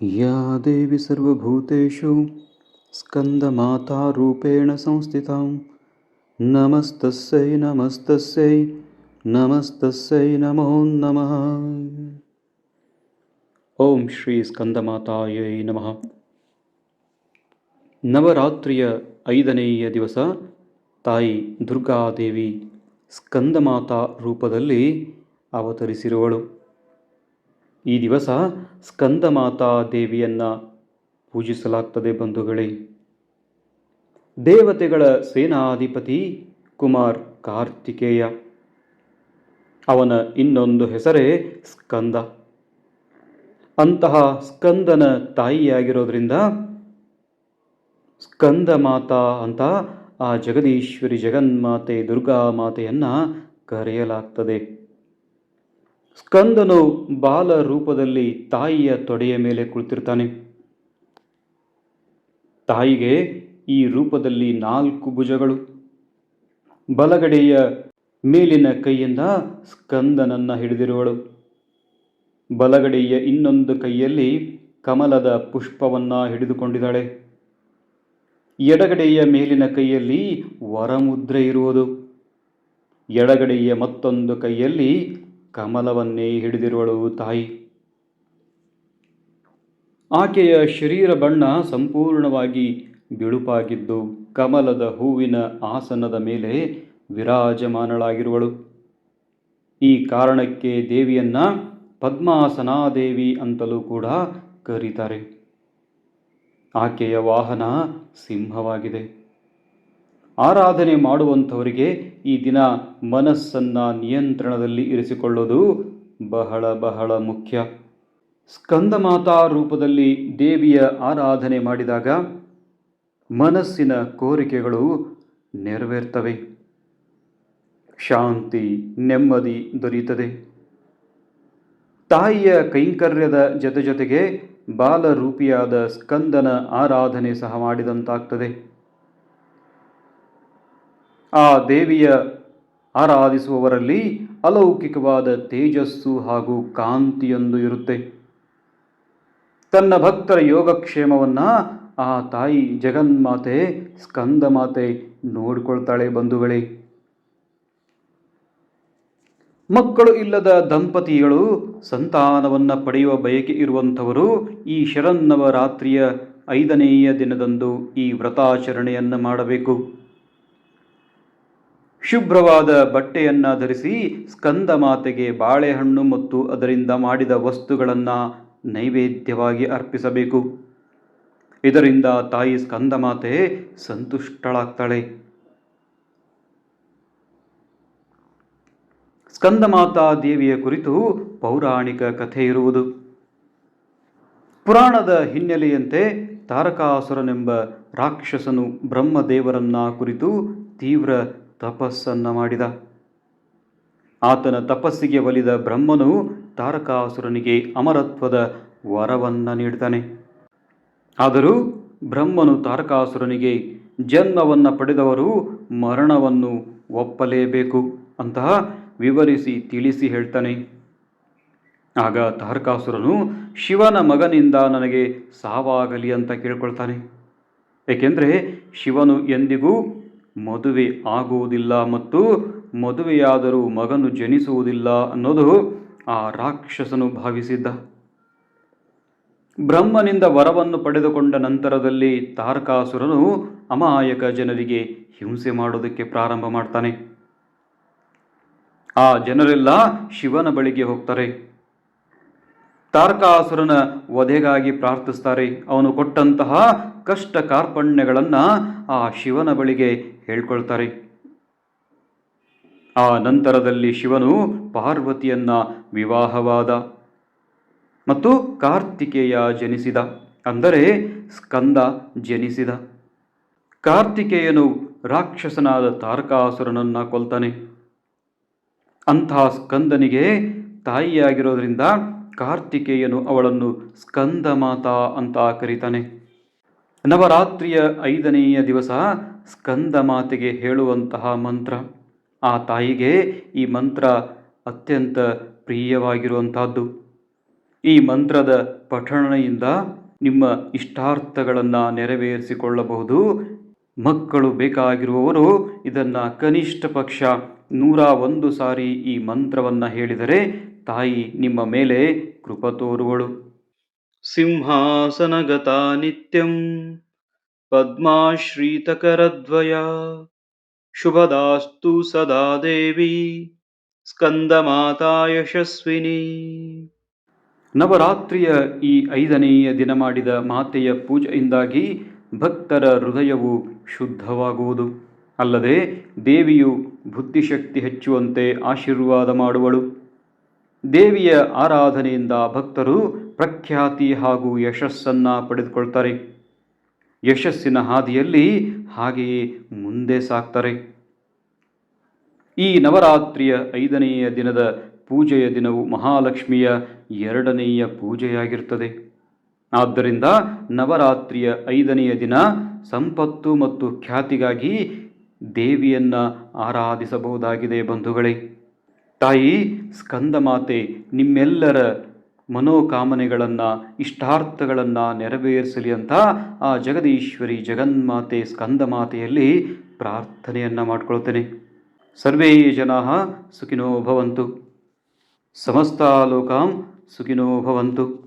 या देवी सर्वभूतेषु स्कन्दमातारूपेण संस्थितां नमस्तस्यै नमस्तस्यै ನಮಸ್ತಸ್ಸೈ ನಮೋ ನಮಃ ಓಂ ಶ್ರೀ ಸ್ಕಂದಮಾತಾಯೈ ನಮಃ ನವರಾತ್ರಿಯ ಐದನೆಯ ದಿವಸ ತಾಯಿ ದುರ್ಗಾದೇವಿ ಸ್ಕಂದಮಾತಾ ರೂಪದಲ್ಲಿ ಅವತರಿಸಿರುವಳು ಈ ದಿವಸ ಸ್ಕಂದಮಾತಾ ದೇವಿಯನ್ನು ಪೂಜಿಸಲಾಗ್ತದೆ ಬಂಧುಗಳೇ. ದೇವತೆಗಳ ಸೇನಾಧಿಪತಿ ಕುಮಾರ್ ಕಾರ್ತಿಕೇಯ. ಅವನ ಇನ್ನೊಂದು ಹೆಸರೇ ಸ್ಕಂದ. ಅಂತಹ ಸ್ಕಂದನ ತಾಯಿಯಾಗಿರೋದ್ರಿಂದ ಸ್ಕಂದ ಮಾತಾ ಅಂತ ಆ ಜಗದೀಶ್ವರಿ ಜಗನ್ಮಾತೆ ದುರ್ಗಾ ಮಾತೆಯನ್ನು ಕರೆಯಲಾಗ್ತದೆ. ಸ್ಕಂದನು ಬಾಲ ರೂಪದಲ್ಲಿ ತಾಯಿಯ ತೊಡೆಯ ಮೇಲೆ ಕುಳಿತಿರ್ತಾನೆ. ತಾಯಿಗೆ ಈ ರೂಪದಲ್ಲಿ ನಾಲ್ಕು ಭುಜಗಳು. ಬಲಗಡೆಯ ಮೇಲಿನ ಕೈಯಿಂದ ಸ್ಕಂದನನ್ನು ಹಿಡಿದಿರುವಳು. ಬಲಗಡೆಯ ಇನ್ನೊಂದು ಕೈಯಲ್ಲಿ ಕಮಲದ ಪುಷ್ಪವನ್ನು ಹಿಡಿದುಕೊಂಡಿದ್ದಾಳೆ. ಎಡಗಡೆಯ ಮೇಲಿನ ಕೈಯಲ್ಲಿ ವರಮುದ್ರೆ ಇರುವುದು. ಎಡಗಡೆಯ ಮತ್ತೊಂದು ಕೈಯಲ್ಲಿ ಕಮಲವನ್ನೇ ಹಿಡಿದಿರುವಳು ತಾಯಿ. ಆಕೆಯ ಶರೀರ ಬಣ್ಣ ಸಂಪೂರ್ಣವಾಗಿ ಬಿಳುಪಾಗಿದ್ದು ಕಮಲದ ಹೂವಿನ ಆಸನದ ಮೇಲೆ ವಿರಾಜಮಾನಳಾಗಿರುವಳು. ಈ ಕಾರಣಕ್ಕೆ ದೇವಿಯನ್ನ ಪದ್ಮಾಸನಾದೇವಿ ಅಂತಲೂ ಕೂಡ ಕರೀತಾರೆ. ಆಕೆಯ ವಾಹನ ಸಿಂಹವಾಗಿದೆ. ಆರಾಧನೆ ಮಾಡುವಂಥವರಿಗೆ ಈ ದಿನ ಮನಸ್ಸನ್ನು ನಿಯಂತ್ರಣದಲ್ಲಿ ಇರಿಸಿಕೊಳ್ಳೋದು ಬಹಳ ಬಹಳ ಮುಖ್ಯ. ಸ್ಕಂದಮಾತಾ ರೂಪದಲ್ಲಿ ದೇವಿಯ ಆರಾಧನೆ ಮಾಡಿದಾಗ ಮನಸ್ಸಿನ ಕೋರಿಕೆಗಳು ನೆರವೇರ್ತವೆ. ಶಾಂತಿ, ನೆಮ್ಮದಿ ದೊರೆಯುತ್ತದೆ. ತಾಯಿಯ ಕೈಂಕರ್ಯದ ಜೊತೆ ಜೊತೆಗೆ ಬಾಲರೂಪಿಯಾದ ಸ್ಕಂದನ ಆರಾಧನೆ ಸಹ ಮಾಡಿದಂತಾಗ್ತದೆ. ಆ ದೇವಿಯ ಆರಾಧಿಸುವವರಲ್ಲಿ ಅಲೌಕಿಕವಾದ ತೇಜಸ್ಸು ಹಾಗೂ ಕಾಂತಿಯೊಂದು ಇರುತ್ತೆ. ತನ್ನ ಭಕ್ತರ ಯೋಗಕ್ಷೇಮವನ್ನು ಆ ತಾಯಿ ಜಗನ್ಮಾತೆ ಸ್ಕಂದ ಮಾತೆ ನೋಡಿಕೊಳ್ತಾಳೆ ಬಂಧುಗಳೇ. ಮಕ್ಕಳು ಇಲ್ಲದ ದಂಪತಿಗಳು ಸಂತಾನವನ್ನು ಪಡೆಯುವ ಬಯಕೆ ಇರುವಂಥವರು ಈ ಶರನ್ನವರಾತ್ರಿಯ ಐದನೆಯ ದಿನದಂದು ಈ ವ್ರತಾಚರಣೆಯನ್ನು ಮಾಡಬೇಕು. ಶುಭ್ರವಾದ ಬಟ್ಟೆಯನ್ನು ಧರಿಸಿ ಸ್ಕಂದ ಮಾತೆಗೆ ಬಾಳೆಹಣ್ಣು ಮತ್ತು ಅದರಿಂದ ಮಾಡಿದ ವಸ್ತುಗಳನ್ನು ನೈವೇದ್ಯವಾಗಿ ಅರ್ಪಿಸಬೇಕು. ಇದರಿಂದ ತಾಯಿ ಸ್ಕಂದಮಾತೆ ಸಂತುಷ್ಟಳಾಗ್ತಾಳೆ. ಸ್ಕಂದಮಾತಾ ದೇವಿಯ ಕುರಿತು ಪೌರಾಣಿಕ ಕಥೆ ಇರುವುದು. ಪುರಾಣದ ಹಿನ್ನೆಲೆಯಂತೆ ತಾರಕಾಸುರನೆಂಬ ರಾಕ್ಷಸನು ಬ್ರಹ್ಮದೇವರನ್ನ ಕುರಿತು ತೀವ್ರ ತಪಸ್ಸನ್ನ ಮಾಡಿದ. ಆತನ ತಪಸ್ಸಿಗೆ ಒಲಿದ ಬ್ರಹ್ಮನು ತಾರಕಾಸುರನಿಗೆ ಅಮರತ್ವದ ವರವನ್ನು ನೀಡ್ತಾನೆ ಆದರೂ ಬ್ರಹ್ಮನು ತಾರಕಾಸುರನಿಗೆ ಜನ್ಮವನ್ನು ಪಡೆದವರು ಮರಣವನ್ನು ಒಪ್ಪಲೇಬೇಕು ಅಂತಹ ವಿವರಿಸಿ ತಿಳಿಸಿ ಹೇಳ್ತಾನೆ. ಆಗ ತಾರಕಾಸುರನು, ಶಿವನ ಮಗನಿಂದ ನನಗೆ ಸಾವಾಗಲಿ ಅಂತ ಕೇಳ್ಕೊಳ್ತಾನೆ. ಏಕೆಂದರೆ ಶಿವನು ಎಂದಿಗೂ ಮದುವೆ ಆಗುವುದಿಲ್ಲ ಮತ್ತು ಮದುವೆಯಾದರೂ ಮಗನು ಜನಿಸುವುದಿಲ್ಲ ಅನ್ನೋದು ಆ ರಾಕ್ಷಸನು ಭಾವಿಸಿದ್ದ. ಬ್ರಹ್ಮನಿಂದ ವರವನ್ನು ಪಡೆದುಕೊಂಡ ನಂತರದಲ್ಲಿ ತಾರಕಾಸುರನು ಅಮಾಯಕ ಜನರಿಗೆ ಹಿಂಸೆ ಮಾಡೋದಕ್ಕೆ ಪ್ರಾರಂಭ ಮಾಡ್ತಾನೆ. ಆ ಜನರೆಲ್ಲ ಶಿವನ ಬಳಿಗೆ ಹೋಗ್ತಾರೆ. ತಾರಕಾಸುರನ ವಧೆಗಾಗಿ ಪ್ರಾರ್ಥಿಸ್ತಾರೆ. ಅವನು ಕೊಟ್ಟಂತಹ ಕಷ್ಟ ಕಾರ್ಪಣ್ಯಗಳನ್ನು ಆ ಶಿವನ ಬಳಿಗೆ ಹೇಳ್ಕೊಳ್ತಾರೆ. ಆ ನಂತರದಲ್ಲಿ ಶಿವನು ಪಾರ್ವತಿಯನ್ನ ವಿವಾಹವಾದ ಮತ್ತು ಕಾರ್ತಿಕೇಯ ಜನಿಸಿದ, ಅಂದರೆ ಸ್ಕಂದ ಜನಿಸಿದ. ಕಾರ್ತಿಕೇಯನು ರಾಕ್ಷಸನಾದ ತಾರಕಾಸುರನನ್ನ ಕೊಲ್ತಾನೆ. ಅಂಥ ಸ್ಕಂದನಿಗೆ ತಾಯಿಯಾಗಿರೋದ್ರಿಂದ ಕಾರ್ತಿಕೇಯನು ಅವಳನ್ನು ಸ್ಕಂದ ಮಾತಾ ಅಂತ ಕರೀತಾನೆ. ನವರಾತ್ರಿಯ ಐದನೆಯ ದಿವಸ ಸ್ಕಂದ ಮಾತೆಗೆ ಹೇಳುವಂತಹ ಮಂತ್ರ. ಆ ತಾಯಿಗೆ ಈ ಮಂತ್ರ ಅತ್ಯಂತ ಪ್ರಿಯವಾಗಿರುವಂತಹದ್ದು ಈ ಮಂತ್ರದ ಪಠಣೆಯಿಂದ ನಿಮ್ಮ ಇಷ್ಟಾರ್ಥಗಳನ್ನು ನೆರವೇರಿಸಿಕೊಳ್ಳಬಹುದು. ಮಕ್ಕಳು ಬೇಕಾಗಿರುವವರು ಇದನ್ನು ಕನಿಷ್ಠ ಪಕ್ಷ ನೂರ ಒಂದು ಸಾರಿ ಈ ಮಂತ್ರವನ್ನು ಹೇಳಿದರೆ ತಾಯಿ, ನಿಮ್ಮ ಮೇಲೆ ಕೃಪ ತೋರುವಳು. ಸಿಂಹಾಸನಗತ ನಿತ್ಯಂ, ಪದ್ಮಾಶ್ರೀತಕರದ್ವಯ. ಶುಭದಾಸ್ತು ಸದಾ ದೇವಿ ಸ್ಕಂದಮಾತಾ ಯಶಸ್ವಿನಿ. ನವರಾತ್ರಿಯ ಈ ಐದನೆಯ ದಿನ ಮಾಡಿದ ಮಾತೆಯ ಪೂಜೆಯಿಂದಾಗಿ ಭಕ್ತರ ಹೃದಯವು ಶುದ್ಧವಾಗುವುದು. ಅಲ್ಲದೆ ದೇವಿಯು ಬುದ್ಧಿಶಕ್ತಿ ಹೆಚ್ಚುವಂತೆ ಆಶೀರ್ವಾದ ಮಾಡುವಳು. ದೇವಿಯ ಆರಾಧನೆಯಿಂದ ಭಕ್ತರು ಪ್ರಖ್ಯಾತಿ ಹಾಗೂ ಯಶಸ್ಸನ್ನು ಪಡೆದುಕೊಳ್ತಾರೆ. ಯಶಸ್ಸಿನ ಹಾದಿಯಲ್ಲಿ ಹಾಗೆಯೇ ಮುಂದೆ ಸಾಕ್ತಾರೆ. ಈ ನವರಾತ್ರಿಯ ಐದನೆಯ ದಿನದ ಪೂಜೆಯ ದಿನವು ಮಹಾಲಕ್ಷ್ಮಿಯ ಎರಡನೆಯ ಪೂಜೆಯಾಗಿರುತ್ತದೆ. ಆದ್ದರಿಂದ ನವರಾತ್ರಿಯ ಐದನೆಯ ದಿನ ಸಂಪತ್ತು ಮತ್ತು ಖ್ಯಾತಿಗಾಗಿ ದೇವಿಯನ್ನು ಆರಾಧಿಸಬಹುದಾಗಿದೆ ಬಂಧುಗಳೇ. ತಾಯಿ ಸ್ಕಂದಮಾತೆ ನಿಮ್ಮೆಲ್ಲರ ಮನೋಕಾಮನೆಗಳನ್ನು, ಇಷ್ಟಾರ್ಥಗಳನ್ನು ನೆರವೇರಿಸಲಿ ಅಂತ ಆ ಜಗದೀಶ್ವರಿ ಜಗನ್ಮಾತೆ ಸ್ಕಂದಮಾತೆಯಲ್ಲಿ ಪ್ರಾರ್ಥನೆಯನ್ನು ಮಾಡಿಕೊಳ್ತೇನೆ. ಸರ್ವೇ ಜನಾ ಸುಖಿನೋ ಭವಂತು. ಸಮಸ್ತ ಲೋಕಾಂ ಸುಖಿನೋ ಭವಂತು.